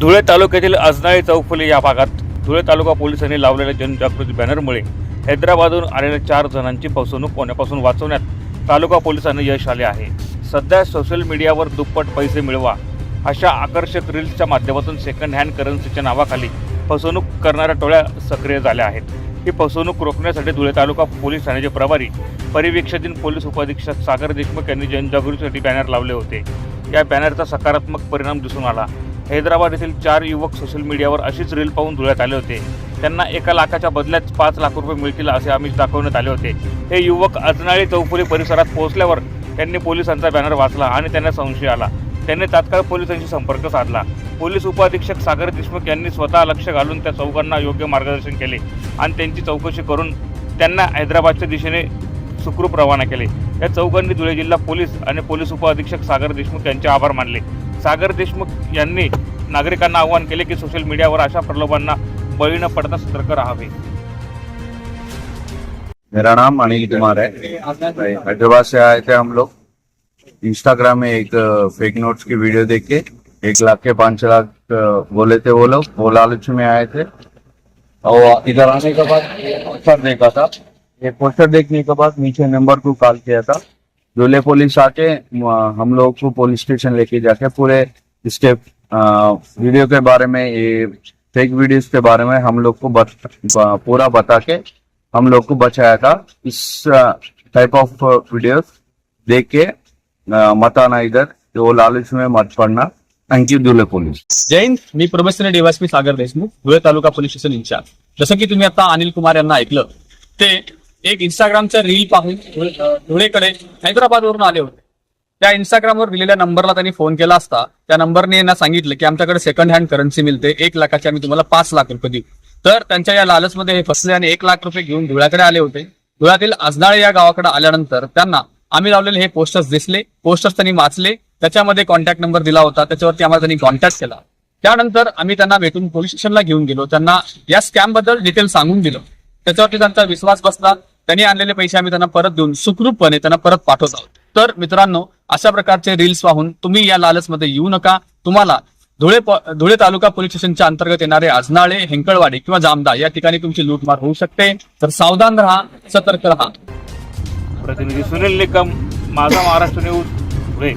धुळे तालुक्यातील अजनाळी चौफुली या भागात धुळे तालुका पोलिसांनी लावलेल्या जनजागृती बॅनरमुळे हैदराबादहून आलेल्या चार जणांची फसवणूक होण्यापासून वाचवण्यात तालुका पोलिसांना यश आले आहे. सध्या सोशल मीडियावर दुप्पट पैसे मिळवा अशा आकर्षक रील्सच्या माध्यमातून सेकंड हँड करन्सीच्या नावाखाली फसवणूक करणाऱ्या टोळ्या सक्रिय झाल्या आहेत. ही फसवणूक रोखण्यासाठी धुळे तालुका पोलीस ठाण्याचे प्रभारी परिवीक्षाधीन पोलीस उपाधीक्षक सागर देशमुख यांनी जनजागृतीसाठी बॅनर लावले होते. या बॅनरचा सकारात्मक परिणाम दिसून आला. हैदराबाद येथील चार युवक सोशल मीडियावर अशीच रील पाहून धुळ्यात आले होते. त्यांना एका लाखाच्या बदल्यात पाच लाख रुपये मिळतील असे आमिष दाखवण्यात आले होते. हे युवक अजनाळी चौफुली परिसरात पोहोचल्यावर त्यांनी पोलिसांचा बॅनर वाचला आणि त्यांना संशय आला. त्यांनी तात्काळ पोलिसांशी संपर्क साधला. पोलीस उपाधीक्षक सागर देशमुख यांनी स्वतः लक्ष घालून त्या चौघांना योग्य मार्गदर्शन केले आणि त्यांची चौकशी करून त्यांना हैदराबादच्या दिशेने सुखरूप रवाना केले. या चौघांनी धुळे जिल्हा पोलीस आणि पोलीस उपअधीक्षक सागर देशमुख यांचे आभार मानले. सागर देशमुख यांनी नागरिकांना आवाहन केले की सोशल मीडियावर अशा प्रलोभांना बळी न पडता सतर्क राहावे. मेरा नाम अनिल कुमार है। हैदराबाद से आए थे हम लोग। इंस्टाग्राम में एक फेक नोट्स की वीडियो देख। के एक लाख के पांच लाख बोले थे वो लोग। वो लालच में आए थे। और इधर आने के बाद पोस्टर देखा था। ये पोस्टर देखने के बाद नीचे नंबर को कॉल किया था। दूल्हे पुलिस आके हम लोग को पुलिस स्टेशन लेके जाके पूरे इसके वीडियो के बारे में ये फेक वीडियोस के बारे में हम लोग को बत, पूरा बता के हम लोग को बचाया था। इस टाइप ऑफ़ वीडियोस देख के मत आना इधर वो लालच में मत पड़ना। थैंक यू दूल्हे पुलिस जैन मी probationary DYSP Sagar Deshmukh Dhule taluka police station incharge जसं की तुम्ही आता अनिल कुमार यांना ऐकलं ते एक इंस्टाग्रामचं रील पाहून धुळेकडे अं, धुळेकडे हैदराबादवरून आले होते. त्या इंस्टाग्रामवर दिलेल्या नंबरला त्यांनी फोन केला असता. त्या नंबरने यांना सांगितलं की आमच्याकडे सेकंड हँड करन्सी मिळते. एक लाखाची आम्ही तुम्हाला पाच लाख रुपये देऊ. तर त्यांच्या या लालचमध्ये हे फसले आणि एक लाख रुपये घेऊन धुळ्याकडे आले होते. धुळ्यातील आजनाळे या गावाकडे आल्यानंतर त्यांना आम्ही लावलेले हे पोस्टर्स दिसले. पोस्टर्स त्यांनी वाचले. त्याच्यामध्ये कॉन्टॅक्ट नंबर दिला होता. त्याच्यावरती आम्हाला त्यांनी कॉन्टॅक्ट केला. त्यानंतर आम्ही त्यांना भेटून पोलीस स्टेशनला घेऊन गेलो. त्यांना या स्कॅमबद्दल डिटेल सांगून दिलं. त्याच्यावरती त्यांचा विश्वास बसला. त्यांनी आणलेले पैसे आम्ही त्यांना परत देऊन सुखरूपपणे त्यांना परत पाठवत आहोत. तर मित्रांनो अशा प्रकारचे रील्स पाहून तुम्ही या लालचमध्ये येऊ नका. तुम्हाला धुळे धुळे तालुका पोलीस स्टेशनच्या अंतर्गत येणारे आजनाळे हेंकळवाडी किंवा जामदा या ठिकाणी तुमची लूटमार होऊ शकते. तर सावधान राहा सतर्क राहा. प्रतिनिधी सुनील निकम माझा महाराष्ट्र न्यूज धुळे.